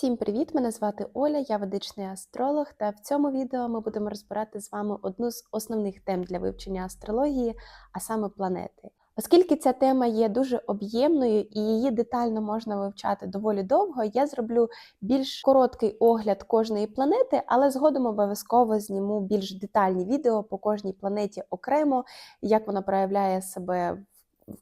Всім привіт! Мене звати Оля, я ведичний астролог, та в цьому відео ми будемо розбирати з вами одну з основних тем для вивчення астрології, а саме планети. Оскільки ця тема є дуже об'ємною і її детально можна вивчати доволі довго, я зроблю більш короткий огляд кожної планети, але згодом обов'язково зніму більш детальні відео по кожній планеті окремо, як вона проявляє себе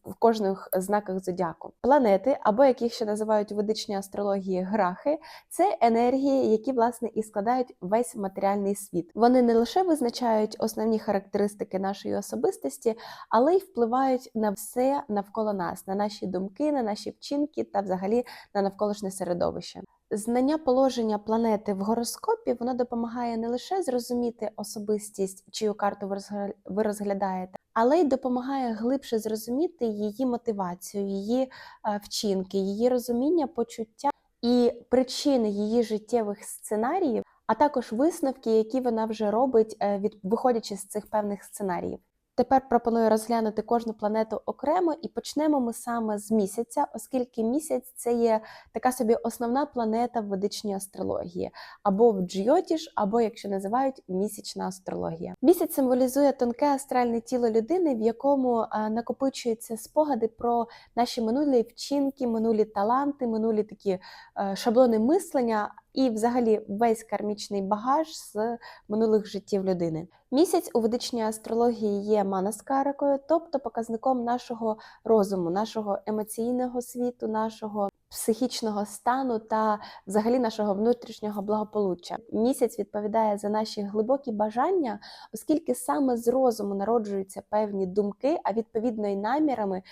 в кожних знаках зодіаку. Планети, або як їх ще називають у ведичній астрології грахи, це енергії, які власне і складають весь матеріальний світ. Вони не лише визначають основні характеристики нашої особистості, але й впливають на все навколо нас, на наші думки, на наші вчинки та взагалі на навколишнє середовище. Знання положення планети в гороскопі воно допомагає не лише зрозуміти особистість, чию карту ви розглядаєте, але й допомагає глибше зрозуміти її мотивацію, її е, вчинки, її розуміння, почуття і причини її життєвих сценаріїв, а також висновки, які вона вже робить, е, від виходячи з цих певних сценаріїв. Тепер пропоную розглянути кожну планету окремо, і почнемо ми саме з місяця, оскільки місяць це є така собі основна планета в ведичній астрології, або в Джйотіш, або якщо називають місячна астрологія. Місяць символізує тонке астральне тіло людини, в якому накопичуються спогади про наші минулі вчинки, минулі таланти, минулі такі шаблони мислення і, взагалі, весь кармічний багаж з минулих життів людини. Місяць у ведичній астрології є манаскарикою, тобто показником нашого розуму, нашого емоційного світу, нашого психічного стану та взагалі нашого внутрішнього благополуччя. Місяць відповідає за наші глибокі бажання, оскільки саме з розуму народжуються певні думки, а відповідно й намірами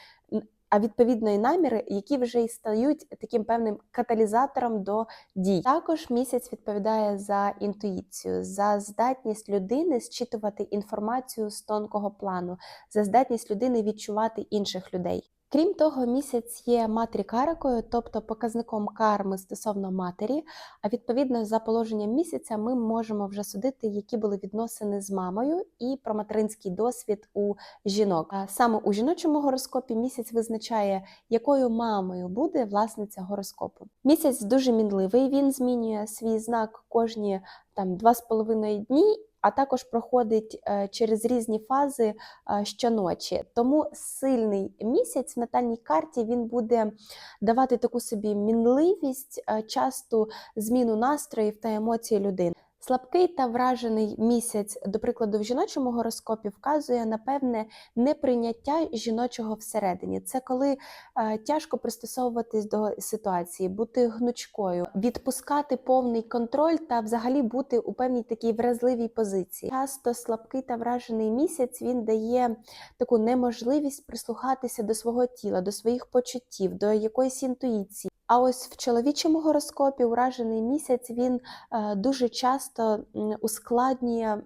а відповідно і наміри, які вже і стають таким певним каталізатором до дій. Також місяць відповідає за інтуїцію, за здатність людини зчитувати інформацію з тонкого плану, за здатність людини відчувати інших людей. Крім того, місяць є матрікарикою, тобто показником карми стосовно матері. А відповідно, за положенням місяця ми можемо вже судити, які були відносини з мамою і про материнський досвід у жінок. А саме у жіночому гороскопі місяць визначає, якою мамою буде власниця гороскопу. Місяць дуже мінливий, він змінює свій знак кожні там два з половиною дні а також проходить е, через різні фази е, щоночі. Тому сильний місяць в натальній карті він буде давати таку собі мінливість, е, часту зміну настроїв та емоцій людини. Слабкий та вражений місяць, до прикладу, в жіночому гороскопі вказує на певне неприйняття жіночого всередині. Це коли е, тяжко пристосовуватись до ситуації, бути гнучкою, відпускати повний контроль та взагалі бути у певній такій вразливій позиції. Часто слабкий та вражений місяць він дає таку неможливість прислухатися до свого тіла, до своїх почуттів, до якоїсь інтуїції. А ось в чоловічому гороскопі уражений місяць він е, дуже часто ускладнює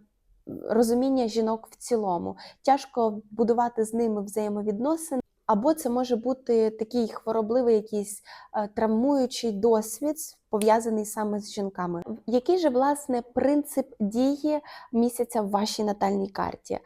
розуміння жінок в цілому. Тяжко будувати з ними взаємовідносини. Або це може бути такий хворобливий, якийсь е, травмуючий досвід, пов'язаний саме з жінками. Який же власне принцип дії місяця в вашій натальній карті?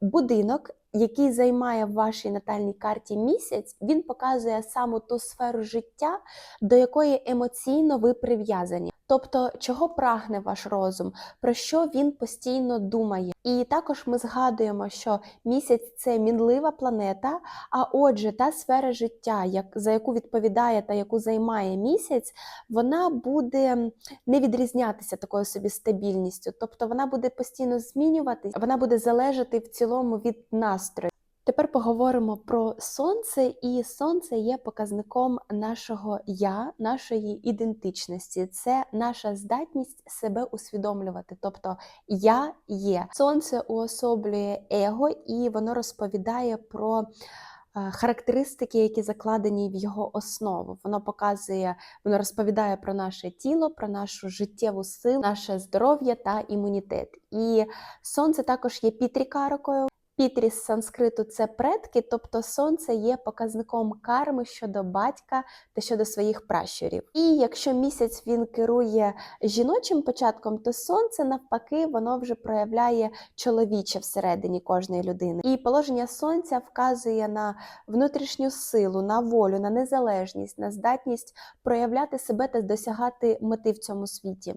Будинок який займає в вашій натальній карті місяць, він показує саме ту сферу життя, до якої емоційно ви прив'язані. Тобто, чого прагне ваш розум, про що він постійно думає. І також ми згадуємо, що місяць це мінлива планета, а отже, та сфера життя, як, за яку відповідає та яку займає місяць, вона буде не відрізнятися такою собі стабільністю. Тобто вона буде постійно змінюватися, вона буде залежати в цілому від настрою. Тепер поговоримо про сонце, і сонце є показником нашого я, нашої ідентичності. Це наша здатність себе усвідомлювати. Тобто я є. Сонце уособлює его, і воно розповідає про. Е, характеристики, які закладені в його основу, воно показує, воно розповідає про наше тіло, про нашу життєву силу, наше здоров'я та імунітет. І сонце також є пітрікарикою, Пітрі з санскриту це предки, тобто сонце є показником карми щодо батька та щодо своїх пращурів. І якщо місяць він керує жіночим початком, то сонце навпаки воно вже проявляє чоловіче всередині кожної людини. І положення сонця вказує на внутрішню силу, на волю, на незалежність, на здатність проявляти себе та досягати мети в цьому світі.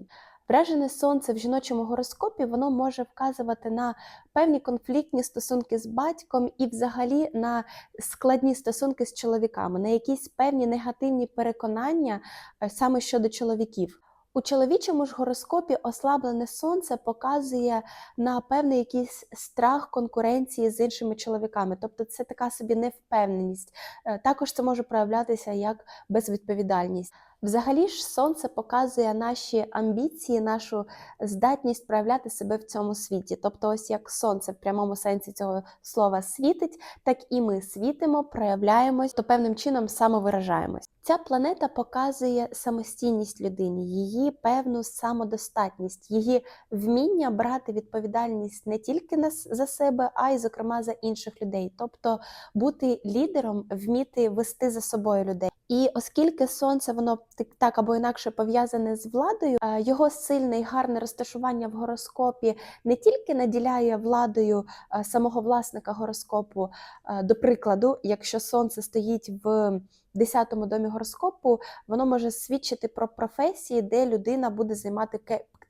Вражене сонце в жіночому гороскопі воно може вказувати на певні конфліктні стосунки з батьком і, взагалі, на складні стосунки з чоловіками, на якісь певні негативні переконання е, саме щодо чоловіків. У чоловічому ж гороскопі ослаблене сонце показує на певний якийсь страх конкуренції з іншими чоловіками, тобто це така собі невпевненість. Е, Також це може проявлятися як безвідповідальність. Взагалі ж сонце показує наші амбіції, нашу здатність проявляти себе в цьому світі. Тобто, ось як сонце в прямому сенсі цього слова світить, так і ми світимо, проявляємось, то певним чином самовиражаємось. Ця планета показує самостійність людини, її певну самодостатність, її вміння брати відповідальність не тільки за себе, а й зокрема за інших людей. Тобто бути лідером, вміти вести за собою людей. І оскільки сонце воно так- так або інакше пов'язане з владою, е, його сильне і гарне розташування в гороскопі не тільки наділяє владою е, самого власника гороскопу. Е, До прикладу, якщо сонце стоїть в 10-му домі гороскопу, воно може свідчити про професії, де людина буде займати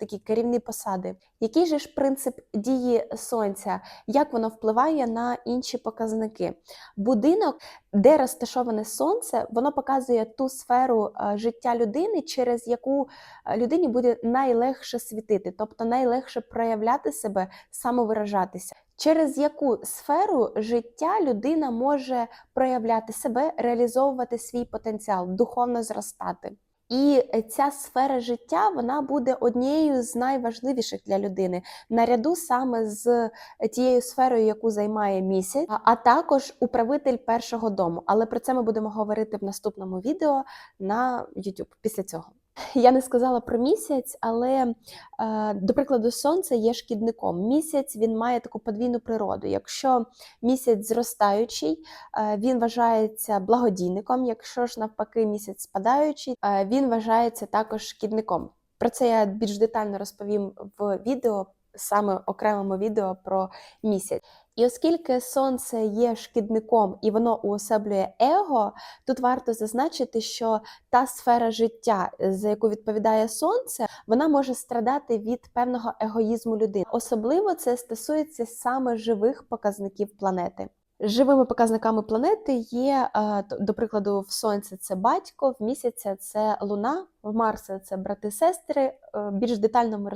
такі керівні посади. Який же ж принцип дії сонця? Як воно впливає на інші показники? Будинок, де розташоване сонце, воно показує ту сферу е, життя людини, через яку е, людині буде найлегше світити, тобто найлегше проявляти себе, самовиражатися. Через яку сферу життя людина може проявляти себе, реалізовувати свій потенціал, духовно зростати. І ця сфера життя вона буде однією з найважливіших для людини, наряду саме з тією сферою, яку займає місяць, а- також управитель першого дому. Але про це ми будемо говорити в наступному відео на YouTube після цього. Я не сказала про місяць, але е, до прикладу, сонце є шкідником. Місяць він має таку подвійну природу. Якщо місяць зростаючий, е, він вважається благодійником. Якщо ж навпаки місяць спадаючий, е, він вважається також шкідником. Про це я більш детально розповім в відео, саме окремому відео про місяць. І оскільки сонце є шкідником і воно уособлює его, тут варто зазначити, що та сфера життя, за яку відповідає сонце, вона може страдати від певного егоїзму людини. Особливо це стосується саме живих показників планети. Живими показниками планети є, е, до прикладу, в сонці це батько, в місяця це луна, в Марса це брати-сестри. Е, Більш детально ми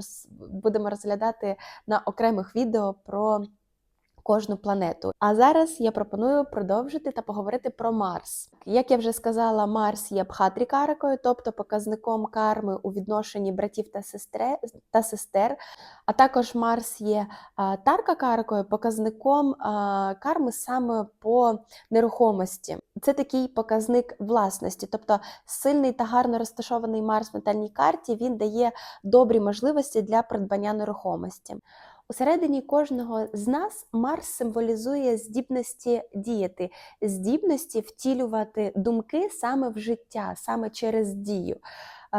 будемо розглядати на окремих відео про кожну планету. А зараз я пропоную продовжити та поговорити про Марс. Як я вже сказала, Марс є бхатрікарикою, тобто показником карми у відношенні братів та сестре та сестер. А також Марс є таркакарикою, показником карми саме по нерухомості. Це такий показник власності, тобто сильний та гарно розташований Марс в натальній карті він дає добрі можливості для придбання нерухомості. Усередині кожного з нас Марс символізує здібності діяти, здібності втілювати думки саме в життя, саме через дію.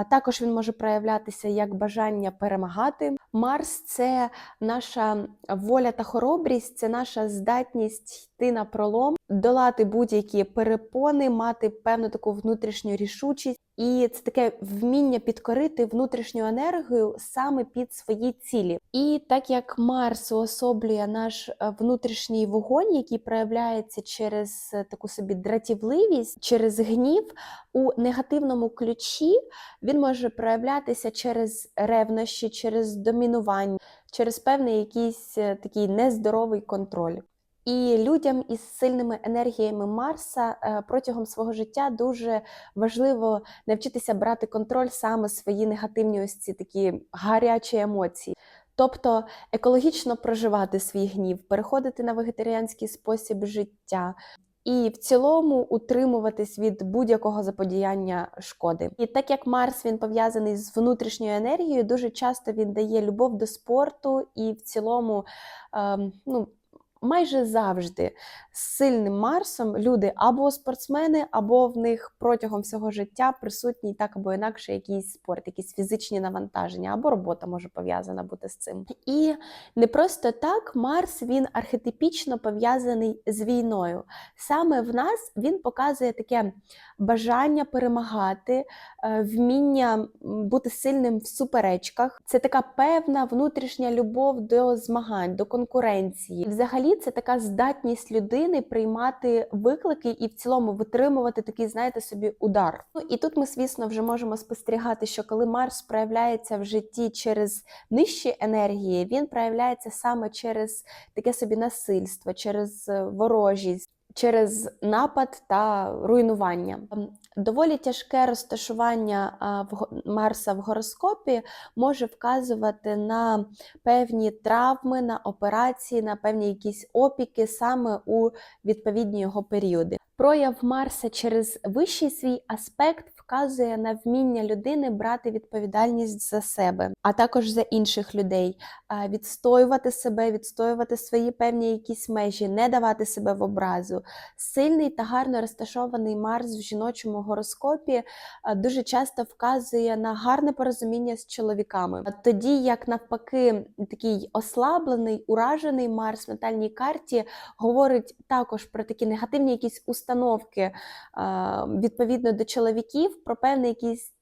Також він може проявлятися як бажання перемагати. Марс це наша воля та хоробрість, це наша здатність йти на пролом, долати будь-які перепони, мати певну таку внутрішню рішучість. І це таке вміння підкорити внутрішню енергію саме під свої цілі. І так як Марс уособлює наш е, внутрішній вогонь, який проявляється через е, таку собі дратівливість, через гнів у негативному ключі, він може проявлятися через ревнощі, через домінування, через певний якийсь е, такий нездоровий контроль. І людям із сильними енергіями Марса е, протягом свого життя дуже важливо навчитися брати контроль саме свої негативні ось ці такі гарячі емоції. Тобто екологічно проживати свій гнів, переходити на вегетаріанський спосіб життя. І в цілому утримуватись від будь-якого заподіяння шкоди. І так як Марс він пов'язаний з внутрішньою енергією, дуже часто він дає любов до спорту і в цілому ем, ну, майже завжди з сильним Марсом люди або спортсмени, або в них протягом всього життя присутній так або інакше якийсь спорт, якісь фізичні навантаження, або робота може пов'язана бути з цим. І не просто так Марс він архетипічно пов'язаний з війною. Саме в нас він показує таке бажання перемагати, е, вміння бути сильним в суперечках. Це така певна внутрішня любов до змагань, до конкуренції. Взагалі, це така здатність людини приймати виклики і в цілому витримувати такий, знаєте, собі удар. Ну і тут ми, звісно, вже можемо спостерігати, що коли Марс проявляється в житті через нижчі енергії, він проявляється саме через таке собі насильство, через е, ворожість. Через напад та руйнування Ем, доволі тяжке розташування Марса в гороскопі може вказувати на певні травми, на операції, на певні якісь опіки саме у відповідні його періоди. Прояв Марса через вищий свій аспект вказує на вміння людини брати відповідальність за себе, а також за інших людей, відстоювати себе, відстоювати свої певні якісь межі, не давати себе в образу. Сильний та гарно розташований Марс в жіночому гороскопі дуже часто вказує на гарне порозуміння з чоловіками. Тоді як навпаки, такий ослаблений, уражений Марс в натальній карті говорить також про такі негативні якісь установки а, відповідно до чоловіків, про певний якийсь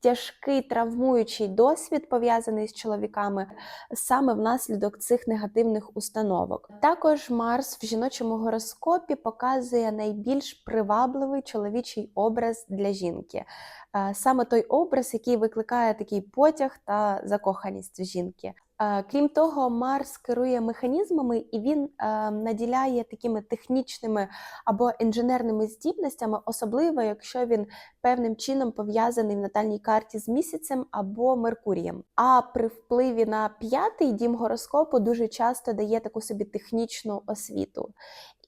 тяжкий травмуючий досвід пов'язаний з чоловіками саме внаслідок цих негативних установок. Також Марс в жіночому гороскопі показує найбільш привабливий чоловічий образ для жінки. Е, Саме той образ, який викликає такий потяг та закоханість в жінки. Крім того, Марс керує механізмами і він е, наділяє такими технічними або інженерними здібностями, особливо якщо він певним чином пов'язаний в натальній карті з місяцем або Меркурієм. А при впливі на п'ятий дім гороскопу дуже часто дає таку собі технічну освіту.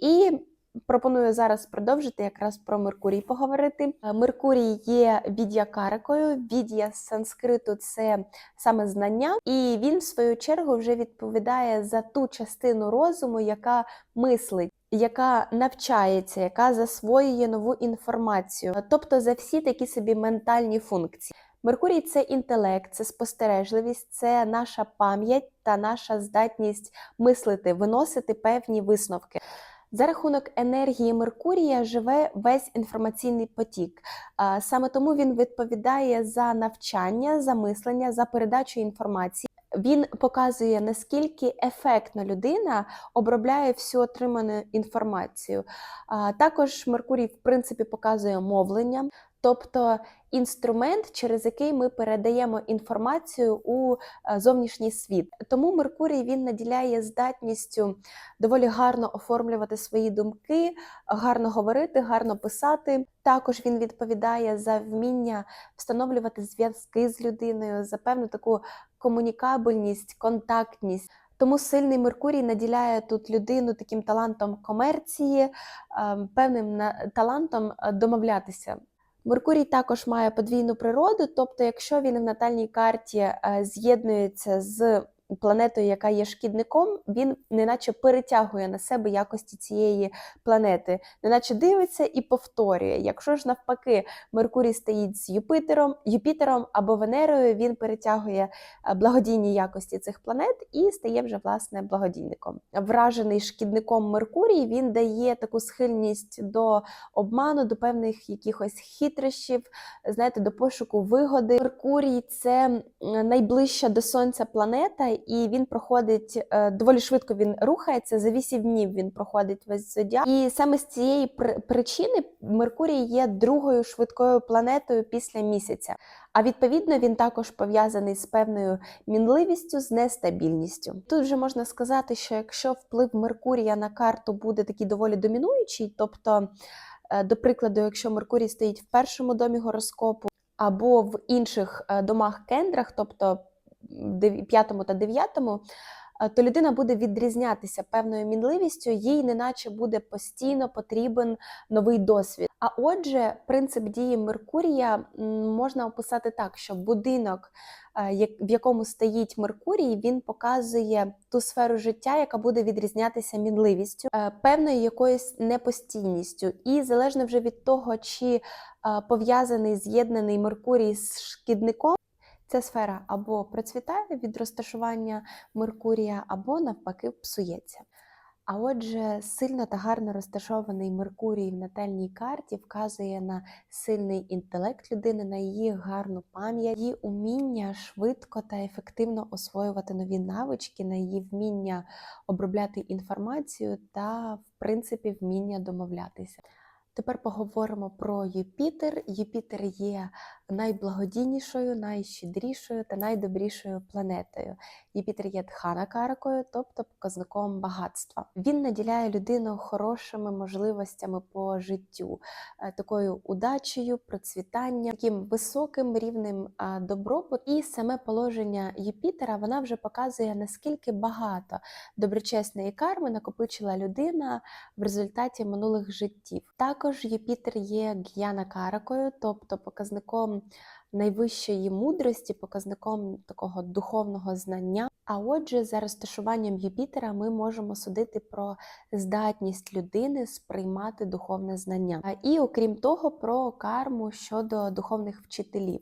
І Пропоную зараз продовжити якраз про Меркурій поговорити. Е, Меркурій є від'якарикою. Від'я з санскриту це саме знання, і він, в свою чергу, вже відповідає за ту частину розуму, яка мислить. Яка навчається, яка засвоює нову інформацію, тобто за всі такі собі ментальні функції. Меркурій це інтелект, це спостережливість, це наша пам'ять та наша здатність мислити, виносити певні висновки. За рахунок енергії Меркурія живе весь інформаційний потік. Саме тому він відповідає за навчання, за мислення, за передачу інформації. Він показує, наскільки ефектно людина обробляє всю отриману інформацію. Також Меркурій, в принципі, показує мовлення, тобто інструмент, через який ми передаємо інформацію у е, зовнішній світ. Тому Меркурій він наділяє здатністю доволі гарно оформлювати свої думки, гарно говорити, гарно писати. Також він відповідає за вміння встановлювати зв'язки з людиною, за певну таку комунікабельність, контактність. Тому сильний Меркурій наділяє тут людину таким талантом комерції, ем, певним талантом е, домовлятися. Меркурій також має подвійну природу, тобто, якщо він в натальній карті е, з'єднується з планетою, яка є шкідником, він неначе перетягує на себе якості цієї планети, неначе дивиться і повторює. Якщо ж навпаки Меркурій стоїть з Юпітером, Юпітером або Венерою, він перетягує е, благодійні якості цих планет і стає вже власне благодійником. Вражений шкідником Меркурій він дає таку схильність до обману, до певних якихось хитрощів, знаєте, до пошуку вигоди. Меркурій це найближча до сонця планета, і він проходить е, доволі швидко. Він рухається за 8 днів. Він проходить весь зодіак. І саме з цієї при- причини Меркурій є другою швидкою планетою після місяця. А відповідно він також пов'язаний з певною мінливістю, з нестабільністю. Тут вже можна сказати, що якщо вплив Меркурія на карту буде такий доволі домінуючий, тобто, е, до прикладу, якщо Меркурій стоїть в першому домі гороскопу або в інших е, домах кендрах, тобто п'ятому та дев'ятому, е, то людина буде відрізнятися певною мінливістю, їй неначе буде постійно потрібен новий досвід. А отже, принцип дії Меркурія можна описати так, що будинок, е, в якому стоїть Меркурій, він показує ту сферу життя, яка буде відрізнятися мінливістю, е, певною якоюсь непостійністю. І залежно вже від того, чи пов'язаний з'єднаний Меркурій з шкідником. Ця сфера або процвітає від розташування Меркурія, або навпаки псується. А отже, сильно та гарно розташований Меркурій в натальній карті вказує на сильний інтелект людини, на її гарну пам'ять, її уміння швидко та ефективно освоювати нові навички, на її вміння обробляти інформацію та, в принципі, вміння домовлятися. Тепер поговоримо про Юпітер. Юпітер є найблагодійнішою, найщедрішою та найдобрішою планетою. Юпітер є дхана-каракою, тобто показником багатства. Він наділяє людину хорошими можливостями по життю, е, такою удачею, процвітанням, таким високим рівнем а, добробуту. І саме положення Юпітера вона вже показує, наскільки багато доброчесної карми накопичила людина в результаті минулих життів. Також Юпітер є г'яна-каракою, тобто показником найвищої мудрості, показником такого духовного знання. А отже, за розташуванням Юпітера ми можемо судити про здатність людини сприймати духовне знання. І окрім того, про карму щодо духовних вчителів.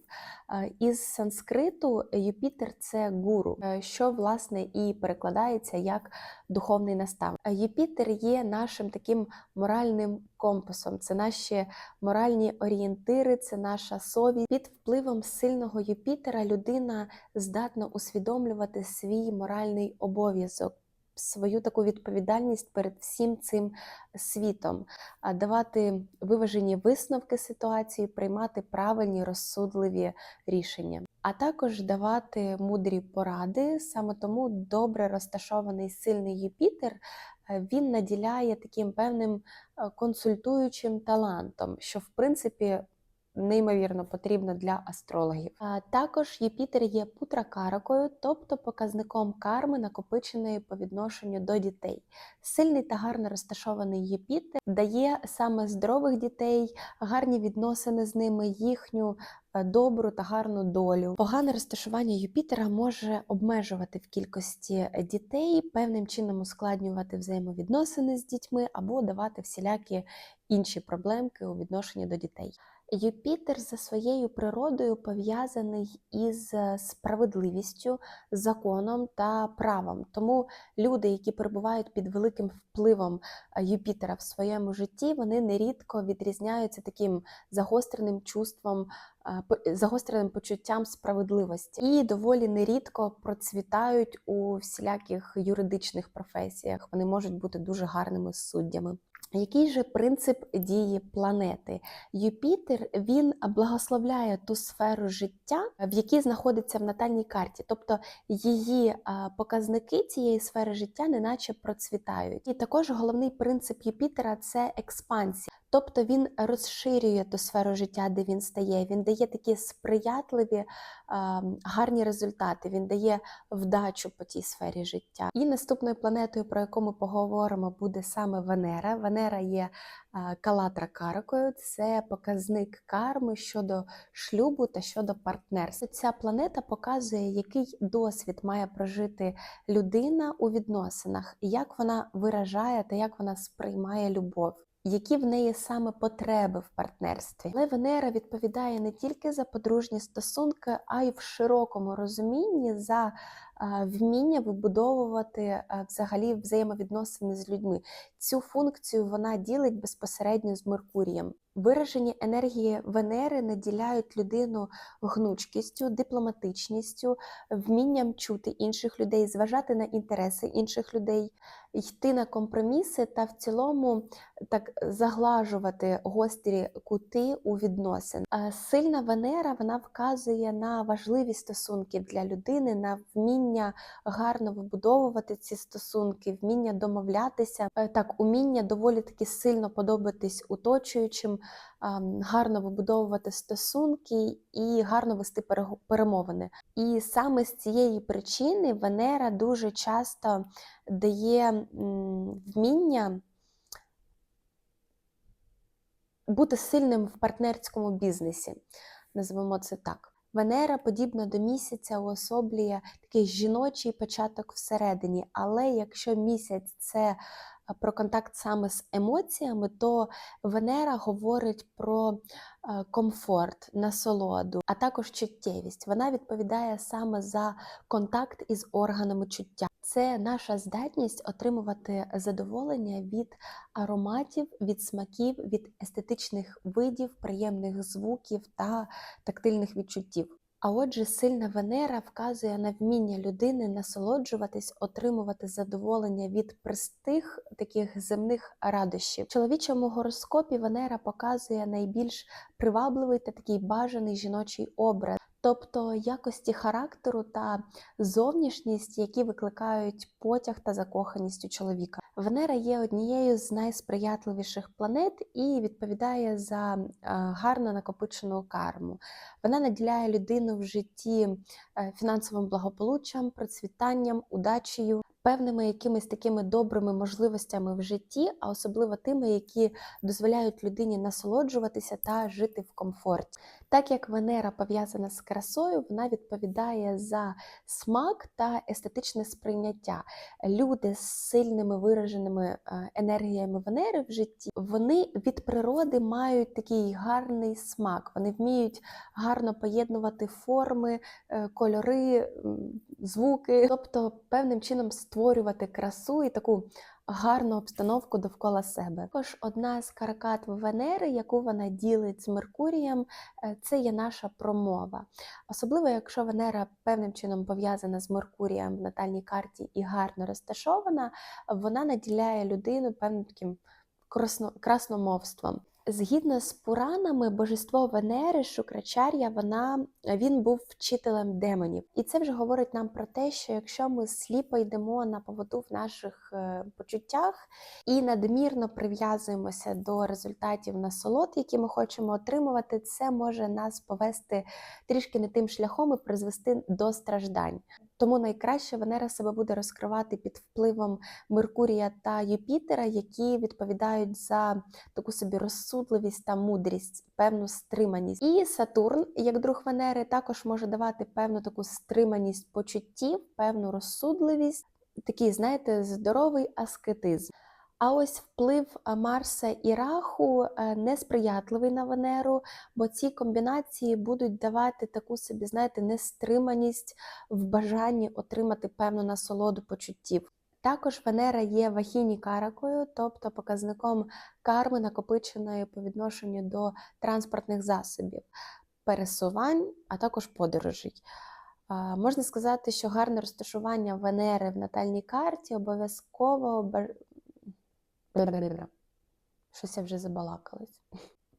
Із санскриту Юпітер це гуру, е, що власне і перекладається як духовний наставник. Юпітер є нашим таким моральним компасом, це наші моральні орієнтири, це наша совість. Під впливом сильного Юпітера людина здатна усвідомлювати свій моральний обов'язок. Свою таку відповідальність перед всім цим світом, давати виважені висновки ситуації, приймати правильні розсудливі рішення, а також давати мудрі поради. Саме тому добре розташований сильний Юпітер е, він наділяє таким певним е, консультуючим талантом, що в принципі неймовірно потрібно для астрологів. Також Юпітер є путракаракою, тобто показником карми, накопиченої по відношенню до дітей. Сильний та гарно розташований Юпітер дає саме здорових дітей, гарні відносини з ними, їхню е, добру та гарну долю. Погане розташування Юпітера може обмежувати в кількості дітей, певним чином ускладнювати взаємовідносини з дітьми або давати всілякі інші проблемки у відношенні до дітей. Юпітер за своєю природою пов'язаний із е, справедливістю, законом та правом. Тому люди, які перебувають під великим впливом е, Юпітера в своєму житті, вони нерідко відрізняються таким загостреним чувством, е, загостреним почуттям справедливості і доволі нерідко процвітають у всіляких юридичних професіях. Вони можуть бути дуже гарними суддями. Який же принцип дії планети? Юпітер він благословляє ту сферу життя, в якій знаходиться в натальній карті, тобто її показники цієї сфери життя неначе процвітають. І також головний принцип Юпітера це експансія. Тобто він розширює ту сферу життя, де він стає. Він дає такі сприятливі, гарні результати. Він дає вдачу по тій сфері життя. І наступною планетою, про яку ми поговоримо, буде саме Венера. Венера є калатра каракою, це показник карми щодо шлюбу та щодо партнерства. Ця планета показує, який досвід має прожити людина у відносинах, як вона виражає та як вона сприймає любов. Які в неї саме потреби в партнерстві, але Венера відповідає не тільки за подружні стосунки, а й в широкому розумінні за вміння вибудовувати взагалі взаємовідносини з людьми. Цю функцію вона ділить безпосередньо з Меркурієм. Виражені енергії Венери наділяють людину гнучкістю, дипломатичністю, вмінням чути інших людей, зважати на інтереси інших людей, йти на компроміси та в цілому так заглажувати гострі кути у відносин. Сильна Венера вона вказує на важливість стосунків для людини, на вміння гарно вибудовувати ці стосунки, вміння домовлятися, е, так уміння доволі таки сильно подобатись оточуючим, ам, гарно вибудовувати стосунки і гарно вести перемовини. І саме з цієї причини Венера дуже часто дає вміння бути сильним в партнерському бізнесі. Називаємо це так. Венера, подібно до місяця, уособлює такий жіночий початок всередині. Але якщо місяць це е, про контакт саме з емоціями, то Венера говорить про е, комфорт, насолоду, а також чуттєвість. Вона відповідає саме за контакт із органами чуття. Це наша здатність отримувати задоволення від ароматів, від смаків, від естетичних видів, приємних звуків та тактильних відчуттів. А отже, сильна Венера вказує на вміння людини насолоджуватись, отримувати задоволення від простих таких земних радощів. В чоловічому гороскопі Венера показує найбільш привабливий та такий бажаний жіночий образ, тобто якості характеру та зовнішність, які викликають потяг та закоханість у чоловіка. Венера є однією з найсприятливіших планет і відповідає за е, гарно накопичену карму. Вона наділяє людину в житті е, фінансовим благополуччям, процвітанням, удачею, певними якимись такими добрими можливостями в житті, а особливо тими, які дозволяють людині насолоджуватися та жити в комфорті. Так як Венера пов'язана з красою, вона відповідає за смак та естетичне сприйняття. Люди з сильними вираженими е, енергіями Венери в житті, вони від природи мають такий гарний смак. Вони вміють гарно поєднувати форми, е, кольори, звуки, тобто певним чином створювати красу і таку гарну обстановку довкола себе. Також одна з каракат Венери, яку вона ділить з Меркурієм, е, це є наша промова. Особливо, якщо Венера певним чином пов'язана з Меркурієм в натальній карті і гарно розташована, вона наділяє людину певним таким красномовством. Згідно з Пуранами, божество Венери, Шукрачар'я, вона він був вчителем демонів. І це вже говорить нам про те, що якщо ми сліпо йдемо на поводу в наших е, почуттях і надмірно прив'язуємося до результатів насолод, які ми хочемо отримувати, це може нас повести трішки не тим шляхом і призвести до страждань. Тому найкраще Венера себе буде розкривати під впливом Меркурія та Юпітера, які відповідають за таку собі розсудливість та мудрість, певну стриманість. І Сатурн, як друг Венери, також може давати певну таку стриманість почуттів, певну розсудливість, такий, знаєте, здоровий аскетизм. А ось вплив Марса і Раху е, несприятливий на Венеру, бо ці комбінації будуть давати таку собі, знаєте, нестриманість в бажанні отримати певну насолоду почуттів. Також Венера є вахіні каракою, тобто показником карми, накопиченої по відношенню до транспортних засобів, пересувань, а також подорожей. Можна сказати, що гарне розташування Венери в натальній карті обов'язково Щось я вже забалакалась.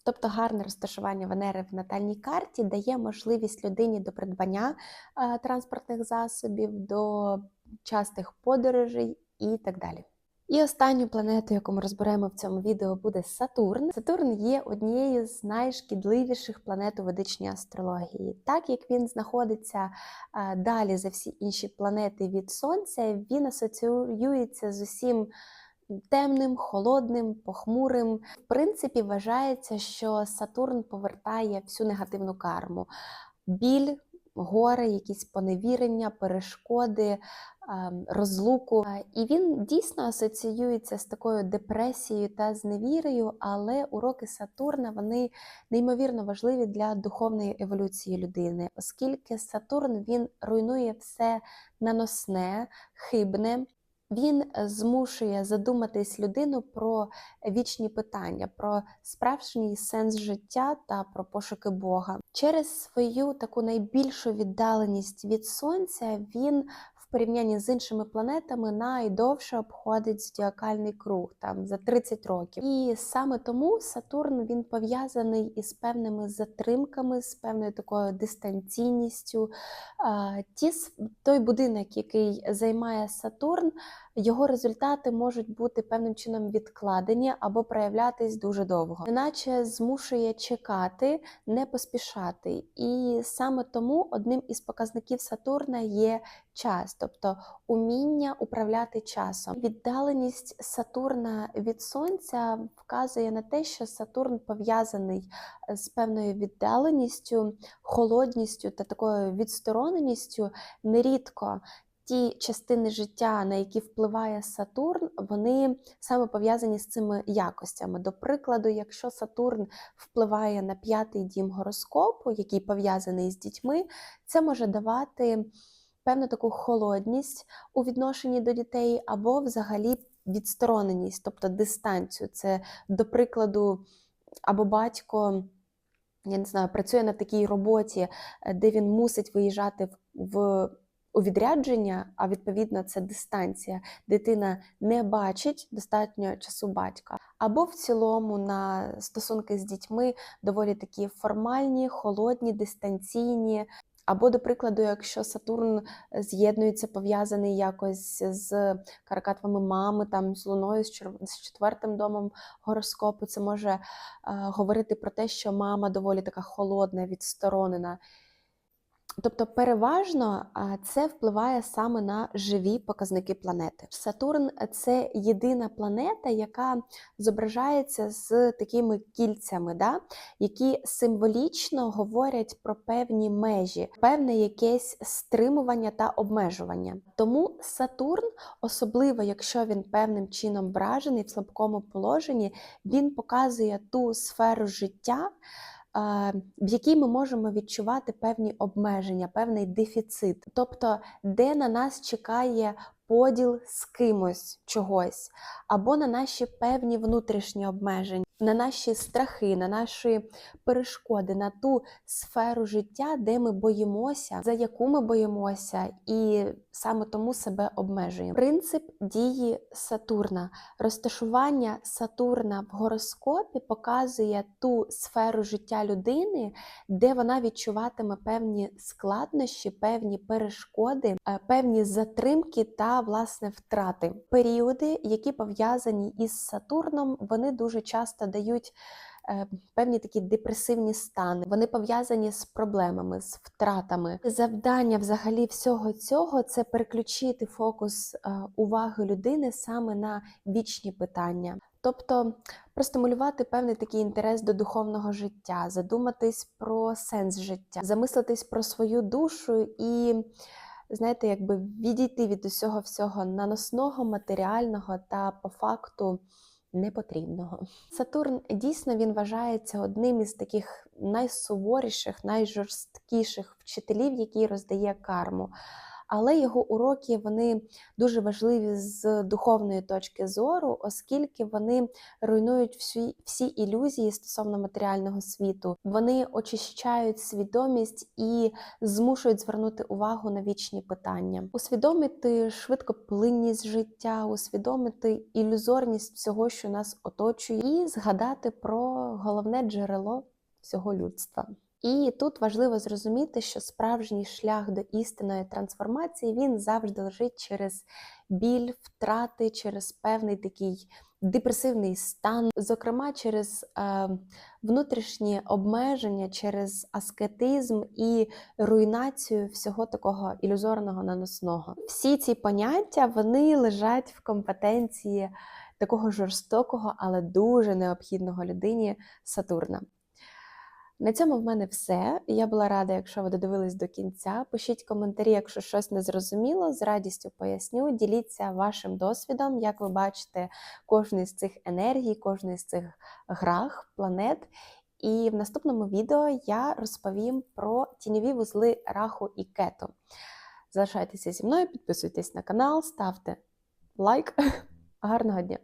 Тобто гарне розташування Венери в натальній карті дає можливість людині до придбання е, транспортних засобів, до частих подорожей і так далі. І останню планету, яку ми розберемо в цьому відео, буде Сатурн. Сатурн є однією з найшкідливіших планет у ведичній астрології. Так як він знаходиться е, далі за всі інші планети від Сонця, він асоціюється з усім темним, холодним, похмурим. В принципі, вважається, що Сатурн повертає всю негативну карму. Біль, горе, якісь поневірення, перешкоди, ем, розлуку. Е, І він дійсно асоціюється з такою депресією та зневірою, але уроки Сатурна вони неймовірно важливі для духовної еволюції людини, оскільки Сатурн він руйнує все наносне, хибне. Він е, змушує задуматись людину про вічні питання, про справжній сенс життя та про пошуки Бога. Через свою таку найбільшу віддаленість від сонця він в порівнянні з іншими планетами найдовше обходить зодіакальний круг там за 30 років. І саме тому Сатурн він пов'язаний із певними затримками, з певною такою дистанційністю. Ті, той будинок, який займає Сатурн, його результати можуть бути певним чином відкладені або проявлятись дуже довго, іначе змушує чекати, не поспішати. І саме тому одним із показників Сатурна є час, тобто уміння управляти часом. Віддаленість Сатурна від Сонця вказує на те, що Сатурн пов'язаний з певною віддаленістю, холодністю та такою відстороненістю. Нерідко ті частини життя, на які впливає Сатурн, вони саме пов'язані з цими якостями. До прикладу, якщо Сатурн впливає на п'ятий дім гороскопу, який пов'язаний з дітьми, це може давати певну таку холодність у відношенні до дітей, або взагалі відстороненість, тобто дистанцію. Це, до прикладу, або батько. Я не знаю, працює на такій роботі, е, де він мусить виїжджати в, в у відрядження, а відповідно це дистанція. Дитина не бачить достатньо часу батька. Або в цілому на стосунки з дітьми доволі такі формальні, холодні, дистанційні. Або, до прикладу, якщо Сатурн з'єднується, пов'язаний якось з каракатвами мами, там з луною, з четвертим домом гороскопу, це може е, говорити про те, що мама доволі така холодна, відсторонена. Тобто, переважно це впливає саме на живі показники планети. Сатурн це єдина планета, яка зображається з такими кільцями, да? які символічно говорять про певні межі, певне якесь стримування та обмежування. Тому Сатурн, особливо якщо він певним чином вражений в слабкому положенні, він показує ту сферу життя в якій ми можемо відчувати певні обмеження, певний дефіцит, тобто, де на нас чекає поділ з кимось чогось, або на наші певні внутрішні обмеження, на наші страхи, на наші перешкоди, на ту сферу життя, де ми боїмося, за яку ми боїмося, і саме тому себе обмежуємо. Принцип дії Сатурна, розташування Сатурна в гороскопі показує ту сферу життя людини, де вона відчуватиме певні складнощі, певні перешкоди, е, певні затримки та власне втрати. Періоди, які пов'язані із Сатурном, вони дуже часто дають. Е, Певні такі депресивні стани, вони пов'язані з проблемами, з втратами. Завдання взагалі всього цього це переключити фокус е, уваги людини саме на вічні питання. Тобто простимулювати певний такий інтерес до духовного життя, задуматись про сенс життя, замислитись про свою душу і знаєте, якби відійти від усього всього наносного, матеріального та по факту непотрібного. Сатурн дійсно він вважається одним із таких найсуворіших, найжорсткіших вчителів, який роздає карму але його уроки вони дуже важливі з духовної точки зору, оскільки вони руйнують всі, всі ілюзії стосовно матеріального світу. Вони очищають свідомість і змушують звернути увагу на вічні питання, усвідомити швидкоплинність життя, усвідомити ілюзорність всього, що нас оточує, і згадати про головне джерело всього людства. І тут важливо зрозуміти, що справжній шлях до істинної трансформації він завжди лежить через біль, втрати, через певний такий депресивний стан, зокрема через е, внутрішні обмеження, через аскетизм і руйнацію всього такого ілюзорного наносного. Всі ці поняття вони лежать в компетенції такого жорстокого, але дуже необхідного людині Сатурна. На цьому в мене все. Я була рада, якщо ви додивились до кінця. Пишіть коментарі, якщо щось не зрозуміло, з радістю поясню. Діліться вашим досвідом, як ви бачите кожну з цих енергій, кожну з цих грах, планет. І в наступному відео я розповім про тіньові вузли раху і кету. Залишайтеся зі мною, підписуйтесь на канал, ставте лайк. Гарного дня!